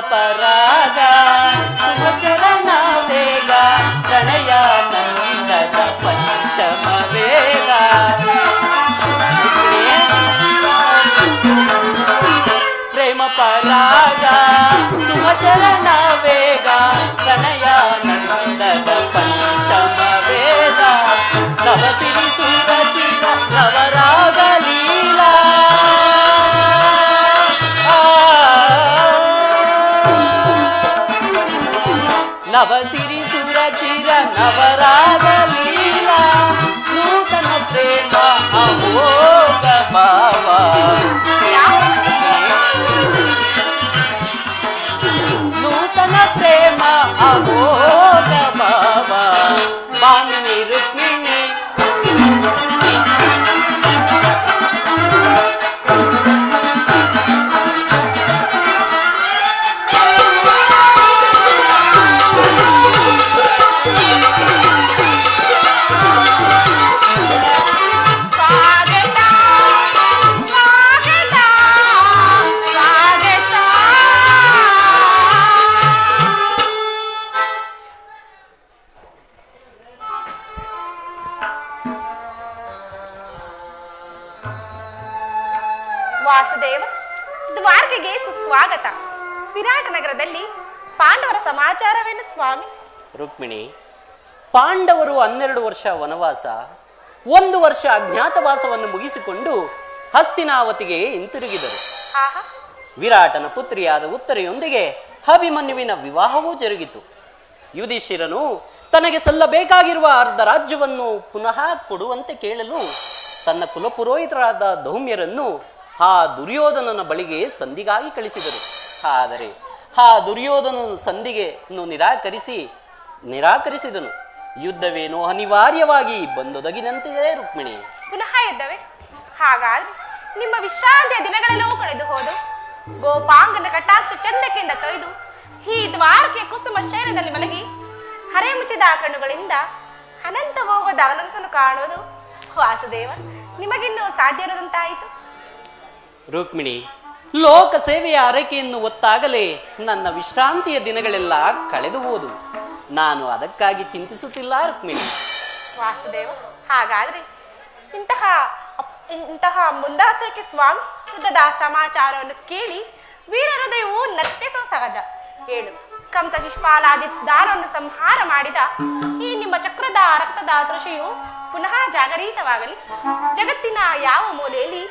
ಪರಾಗ ಶರಣ ವೇಗ ಪ್ರಣಯಾನಂದದ ಪಂಚಮ ವೇಗ ಪ್ರೇಮ ಪರಾಗ ಶರಣ ವೇಗ ಪ್ರಣಯಾನಂದದ ಪಂಚಮ ವೇದ ನವಸಿರಿ ಸುರಚಿರ ನವರಾಗ நவசிரி சுரச்சிர நவராதா ವಾಸುದೇವ ದ್ವಾರಕೆಗೆ ಸುಸ್ವಾಗತ. ವಿರಾಟ ನಗರದಲ್ಲಿ ಪಾಂಡವರ ಸಮಾಚಾರವೇನು ಸ್ವಾಮಿ? ರುಕ್ಮಿಣಿ ಪಾಂಡವರು ಹನ್ನೆರಡು ವರ್ಷ ವನವಾಸ ಒಂದು ವರ್ಷ ಅಜ್ಞಾತವಾಸವನ್ನು ಮುಗಿಸಿಕೊಂಡು ಹಸ್ತಿನಾವತಿಗೆ ಹಿಂತಿರುಗಿದರು. ವಿರಾಟನ ಪುತ್ರಿಯಾದ ಉತ್ತರೆಯೊಂದಿಗೆ ಅಭಿಮನ್ಯುವಿನ ವಿವಾಹವೂ ಜರುಗಿತು. ಯುಧಿಷ್ಠಿರನು ತನಗೆ ಸಲ್ಲಬೇಕಾಗಿರುವ ಅರ್ಧ ರಾಜ್ಯವನ್ನು ಪುನಃ ಕೊಡುವಂತೆ ಕೇಳಲು ತನ್ನ ಕುಲಪುರೋಹಿತರಾದ ಧೌಮ್ಯರನ್ನು ಆ ದುರ್ಯೋಧನನ ಬಳಿಗೆ ಸಂಧಿಗಾಗಿ ಕಳಿಸಿದರು. ಆದರೆ ಆ ದುರ್ಯೋಧನನು ಸಂಧಿಗೆ ನಿರಾಕರಿಸಿ ನಿರಾಕರಿಸಿದನು. ಯುದ್ಧವೇನೋ ಅನಿವಾರ್ಯವಾಗಿ ಬಂದೊದಗಿನಂತೆಯೇ ರುಕ್ಮಿಣಿ. ಪುನಃ ಯುದ್ಧವೇ? ಹಾಗಾದ್ರೆ ನಿಮ್ಮ ವಿಶ್ರಾಂತಿಯ ದಿನಗಳೆಲ್ಲವೂ ಕಳೆದು ಹೋದು. ಗೋಪಾಂಗನ ಕಟಾಕ್ಷ ಚಂದಕೆಯಿಂದ ತೊಯ್ದು ಈ ದ್ವಾರಕೆಯ ಕುಸುಮ ಶಯನದಲ್ಲಿ ಮಲಗಿ ಹರೆ ಮುಚ್ಚಿದ ಕಣ್ಣುಗಳಿಂದ ಅನಂತ ಹೋಗೋದ ಅವನನ್ನು ಕಾಣುವುದು. ವಾಸುದೇವ, ನಿಮಗಿನ್ನೂ ಸಾಧ್ಯವಿರದಂತಾಯಿತು. ರುಕ್ಮಿಣಿ, ಲೋಕ ಸೇವೆಯ ಅರಕೆಯನ್ನು ಒತ್ತಾಗಲೇ ನನ್ನ ವಿಶ್ರಾಂತಿಯ ದಿನಗಳೆಲ್ಲ ಕಳೆದು ಹೋದು ನಾನು ಅದಕ್ಕಾಗಿ ಚಿಂತಿಸುತ್ತಿಲ್ಲ ರುಕ್ಮಿಣಿ. ವಾಸುದೇವ, ಹಾಗಾದ್ರೆ ಇಂತಹ ಇಂತಹ ಮುಂದಾಸಕ್ಕೆ ಸ್ವಾಮಿ ಯುದ್ಧದ ಸಮಾಚಾರವನ್ನು ಕೇಳಿ ವೀರ ಹೃದಯವು ಸಹಜ. ಹೇಳು ಕಂತ ಶಿಷ್ಪಾಲಾದಿ ದಾನವನ್ನು ಸಂಹಾರ ಮಾಡಿದ ಈ ನಿಮ್ಮ ಚಕ್ರದ ರಕ್ತದ ತೃಷೆಯು ಪುನಃ ಜಾಗರೀತವಾಗಲಿ. ಜಗತ್ತಿನ ಯಾವ ಮೂಲೆಯಲ್ಲಿ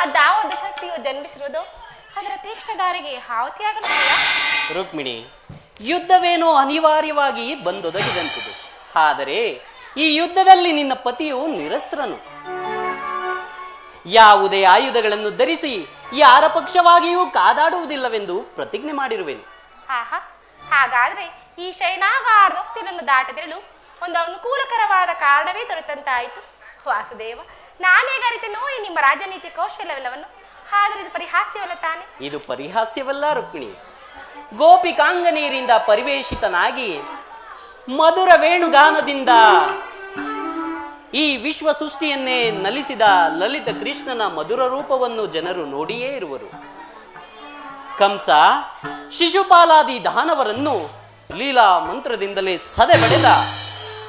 ಆ ದಾವದ ಶಕ್ತಿಯು ಜನ್ಮಿಸಿರುವುದು ಅದರ ತೀಕ್ಷ್ಣದಾರಿಗೆ ಹಾವತಿಯಾಗಲಿಲ್ಲ. ರುಕ್ಮಿಣಿ ಯುದ್ಧವೇನೋ ಅನಿವಾರ್ಯವಾಗಿ ಬಂದೊದಗಿದಂತಿದೆ ಆದರೆ ಈ ಯುದ್ಧದಲ್ಲಿ ನಿನ್ನ ಪತಿಯು ನಿರಸ್ತ್ರನು. ಯಾವುದೇ ಆಯುಧಗಳನ್ನು ಧರಿಸಿ ಯಾರ ಪಕ್ಷವಾಗಿಯೂ ಕಾದಾಡುವುದಿಲ್ಲವೆಂದು ಪ್ರತಿಜ್ಞೆ ಮಾಡಿರುವೆನು. ಆಹಾ ಹಾಗಾದ್ರೆ ಈ ಶೈನಾಗಾರ್ದಸ್ತಿನನ್ನು ದಾಟದಿರಲು ಒಂದು ಅನುಕೂಲಕರವಾದ ಕಾರಣವೇ ದೊರೆತಂತಾಯಿತು. ವಾಸುದೇವ ನಾನೇ ಗರಿತೆನೋ ಈ ನಿಮ್ಮ ರಾಜನೀತಿ ಕೌಶಲ್ಯವೆಲ್ಲವನ್ನು? ಆದರೆ ಇದು ಪರಿಹಾಸ್ಯವಲ್ಲ ತಾನೆ? ಇದು ಪರಿಹಾಸ್ಯವಲ್ಲ ರುಕ್ಮಿಣಿ. ಗೋಪಿಕಾಂಗನೀರಿಂದ ಪರಿವೇಶಿತನಾಗಿ ಮಧುರ ವೇಣುಗಾನದಿಂದ ಈ ವಿಶ್ವ ಸೃಷ್ಟಿಯನ್ನೇ ನಲಿಸಿದ ಲಲಿತ ಕೃಷ್ಣನ ಮಧುರ ರೂಪವನ್ನು ಜನರು ನೋಡಿಯೇ ಇರುವರು. ಕಂಸ, ಶಿಶುಪಾಲಾದಿ ದಾನವರನ್ನು ಲೀಲಾ ಮಂತ್ರದಿಂದಲೇ ಸದೆ ಬಡೆದ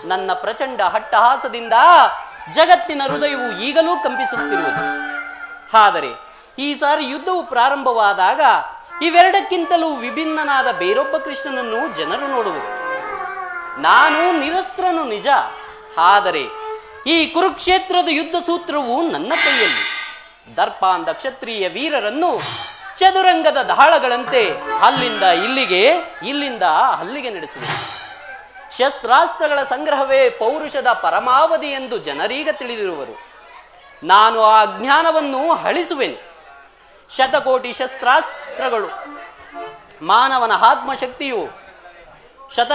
ನನ್ನ ಪ್ರಚಂಡ ಹಟ್ಟಹಾಸದಿಂದ ಜಗತ್ತಿನ ಹೃದಯವು ಈಗಲೂ ಕಂಪಿಸುತ್ತಿರುವುದು. ಆದರೆ, ಈ ಸಾರಿ ಯುದ್ಧವು ಪ್ರಾರಂಭವಾದಾಗ ಇವೆರಡಕ್ಕಿಂತಲೂ ವಿಭಿನ್ನನಾದ ಬೇರೊಬ್ಬ ಕೃಷ್ಣನನ್ನು ಜನರು ನೋಡುವುದು ನಾನು ನಿರಸ್ತ್ರನು ನಿಜ, ಆದರೆ ಈ ಕುರುಕ್ಷೇತ್ರದ ಯುದ್ಧ ಸೂತ್ರವು ನನ್ನ ಕೈಯಲ್ಲಿ. ದರ್ಪಾಂಧ ಕ್ಷತ್ರಿಯ ವೀರರನ್ನು ಚದುರಂಗದ ದಾಳಗಳಂತೆ ಅಲ್ಲಿಂದ ಇಲ್ಲಿಗೆ, ಇಲ್ಲಿಂದ ಅಲ್ಲಿಗೆ ನಡೆಸುವೆ ಶಸ್ತ್ರಾಸ್ತ್ರಗಳ ಸಂಗ್ರಹವೇ ಪೌರುಷದ ಪರಮಾವಧಿ ಎಂದು ಜನರೀಗ ತಿಳಿದಿರುವರು. ನಾನು ಆ ಜ್ಞಾನವನ್ನು ಅಳಿಸುವೆನು. ಶತಕೋಟಿ ಶಸ್ತ್ರಾಸ್ತ್ರಗಳು, ಮಾನವನ ಆತ್ಮಶಕ್ತಿಯು ಶತ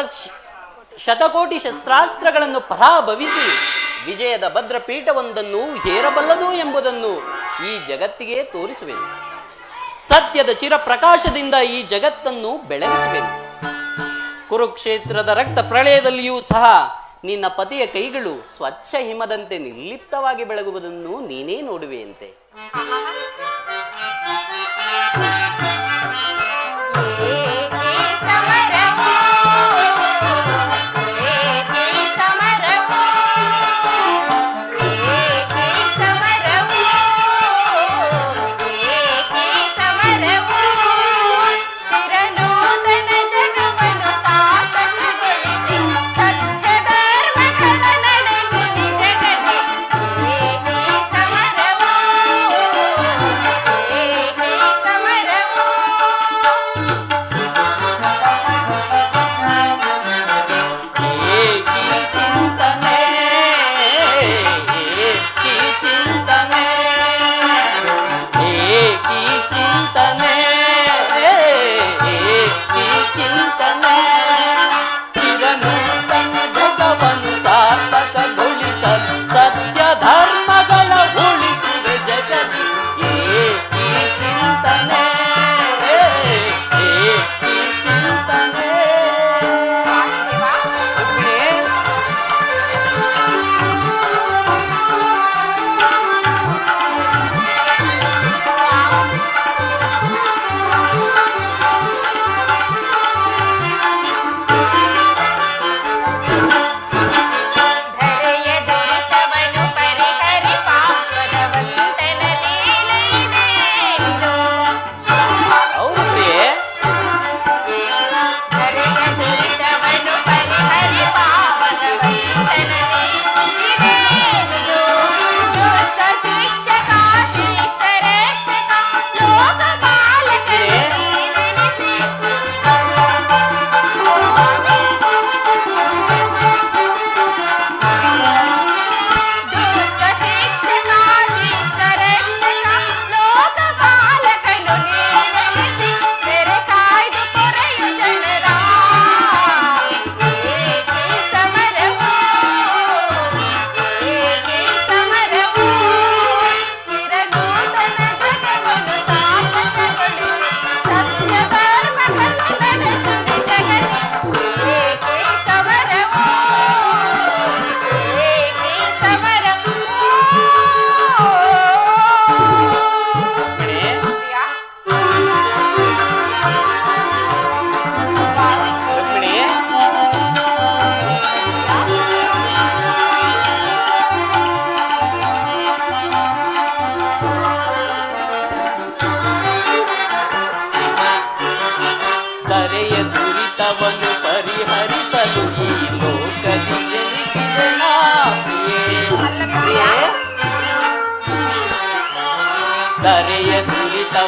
ಶತಕೋಟಿ ಶಸ್ತ್ರಾಸ್ತ್ರಗಳನ್ನು ಪರಾಭವಿಸಿ ವಿಜಯದ ಭದ್ರಪೀಠವೊಂದನ್ನು ಹೇರಬಲ್ಲದು ಎಂಬುದನ್ನು ಈ ಜಗತ್ತಿಗೆ ತೋರಿಸುವೆನು. ಸತ್ಯದ ಚಿರಪ್ರಕಾಶದಿಂದ ಈ ಜಗತ್ತನ್ನು ಬೆಳಗಿಸುವೆನು. ಕುರುಕ್ಷೇತ್ರದ ರಕ್ತ ಪ್ರಳಯದಲ್ಲಿಯೂ ಸಹ ನಿನ್ನ ಪತಿಯ ಕೈಗಳು ಸ್ವಚ್ಛ ಹಿಮದಂತೆ ನಿರ್ಲಿಪ್ತವಾಗಿ ಬೆಳಗುವುದನ್ನು ನೀನೇ ನೋಡುವೆಯಂತೆ.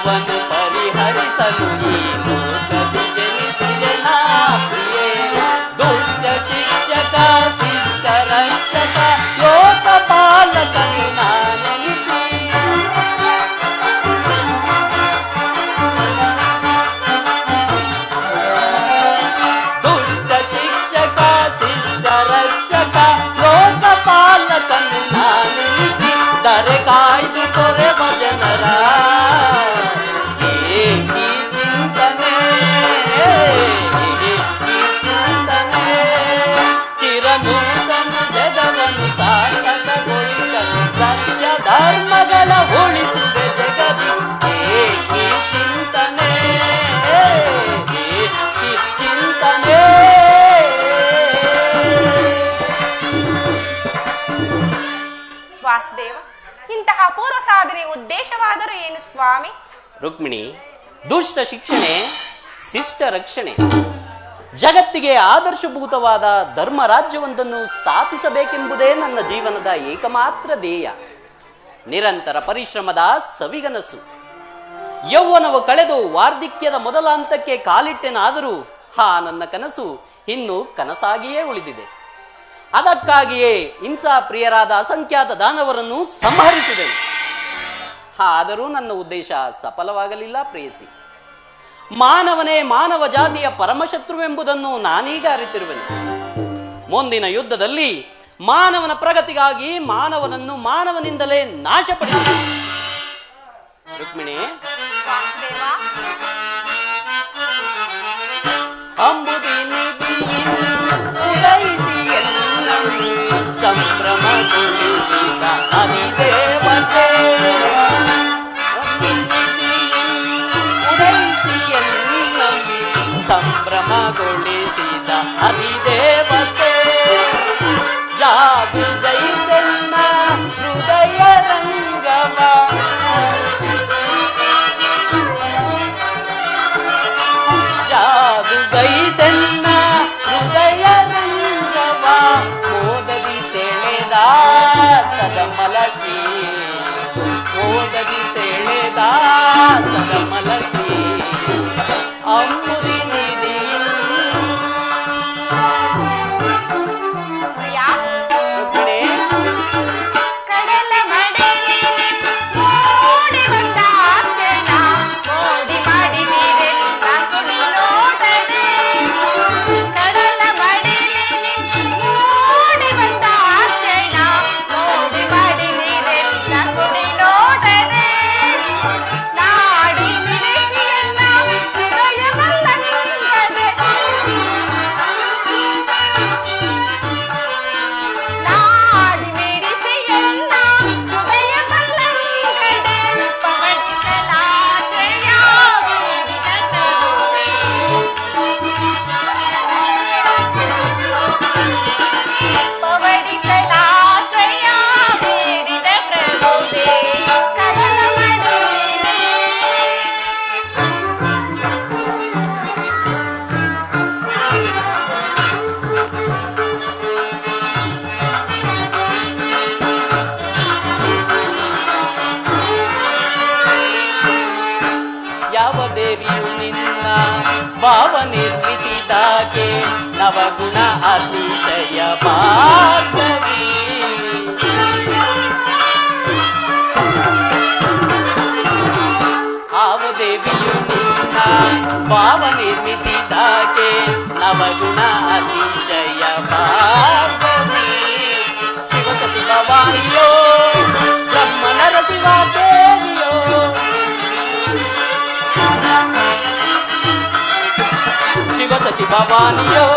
ದುರಿತವನ್ನು ವಾಸುದೇವ, ಇಂತಹ ಪೂರ್ವ ಸಾಧನೆ ಉದ್ದೇಶವಾದರೂ ಏನು ಸ್ವಾಮಿ? ರುಕ್ಮಿಣಿ, ದುಷ್ಟ ಶಿಕ್ಷಣೆ, ಶಿಷ್ಟ ರಕ್ಷಣೆ. ಜಗತ್ತಿಗೆ ಆದರ್ಶಭೂತವಾದ ಧರ್ಮ ರಾಜ್ಯವೊಂದನ್ನು ಸ್ಥಾಪಿಸಬೇಕೆಂಬುದೇ ನನ್ನ ಜೀವನದ ಏಕಮಾತ್ರ ಧ್ಯೇಯ. ನಿರಂತರ ಪರಿಶ್ರಮದ ಸವಿಗನಸು. ಯೌವನವು ಕಳೆದು ವಾರ್ಧಿಕ್ಯದ ಮೊದಲ ಹಂತಕ್ಕೆ ಕಾಲಿಟ್ಟೆನಾದರೂ, ಹಾ ನನ್ನ ಕನಸು ಇನ್ನು ಕನಸಾಗಿಯೇ ಉಳಿದಿದೆ. ಅದಕ್ಕಾಗಿಯೇ ಹಿಂಸಾ ಪ್ರಿಯರಾದ ಅಸಂಖ್ಯಾತ ದಾನವರನ್ನು ಸಂಹರಿಸಿದೆನು ಆದರೂ ನನ್ನ ಉದ್ದೇಶ ಸಫಲವಾಗಲಿಲ್ಲ ಪ್ರೇಯಸಿ. ಮಾನವನೇ ಮಾನವ ಜಾತಿಯ ಪರಮಶತ್ರುವೆಂಬುದನ್ನು ನಾನೀಗ ಅರಿತಿರುವೆನು. ಮುಂದಿನ ಯುದ್ಧದಲ್ಲಿ ಮಾನವನ ಪ್ರಗತಿಗಾಗಿ ಮಾನವನನ್ನು ಮಾನವನಿಂದಲೇ ನಾಶಪಡಿಸ ರುಕ್ಮಿಣಿ ಸಂಭ್ರಮಗೊಳಿಸಿದ ಅಧಿದೇವತೆ ಜಾಬುದೈದನ್ನ ಹೃದಯ ರಂಗವ ಜಾದುಗೈದನ್ನ ಹೃದಯ ರಂಗವ ಮೋದದಿ ಸೆಳೆದ ಸದಮಲ ಶ್ರೀ ಮೋದದಿ ಸೆಳೆದ ಸದಮಲ భార్గవి ఆవుదేవియు నిన్న భావ నిర్మిసిదాకే నవగుణ అతిశయ భార్గవి శివసతి శివసతి భవానియో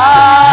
Ah!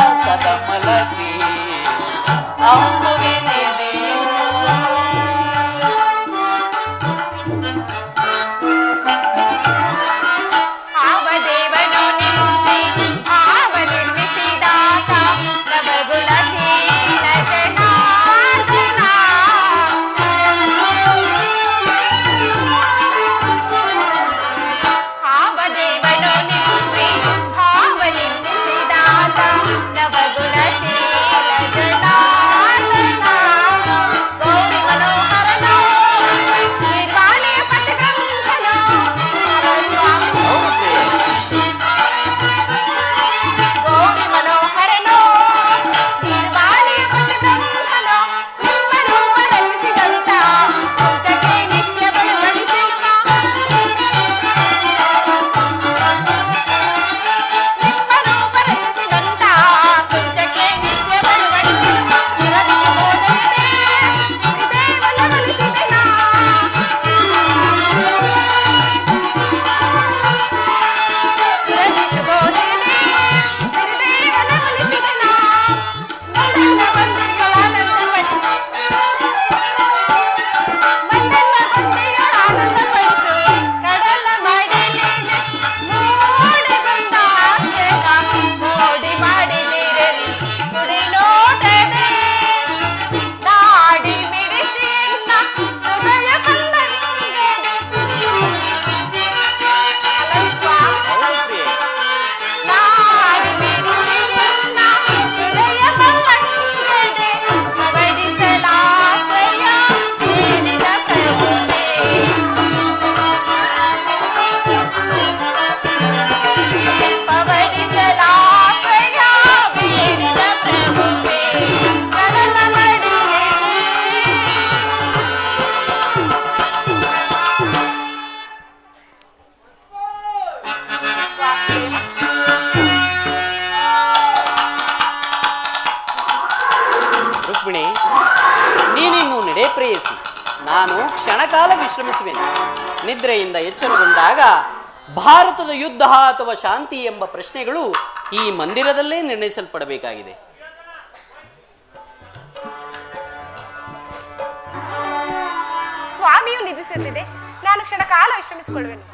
ಶ್ರಮಿಸುವೆನು ನಿದ್ರೆಯಿಂದ ಎಚ್ಚರಗೊಂಡಾಗ ಭಾರತದ ಯುದ್ಧ ಅಥವಾ ಶಾಂತಿ ಎಂಬ ಪ್ರಶ್ನೆಗಳು ಈ ಮಂದಿರದಲ್ಲೇ ನಿರ್ಣಯಿಸಲ್ಪಡಬೇಕಾಗಿದೆ. ಸ್ವಾಮಿಯು ನಿಧಿಸುತ್ತಿದೆ ನಾನು ಕ್ಷಣ ಕಾಲ ವಿಶ್ರಮಿಸಿಕೊಳ್ಳುವೆನು.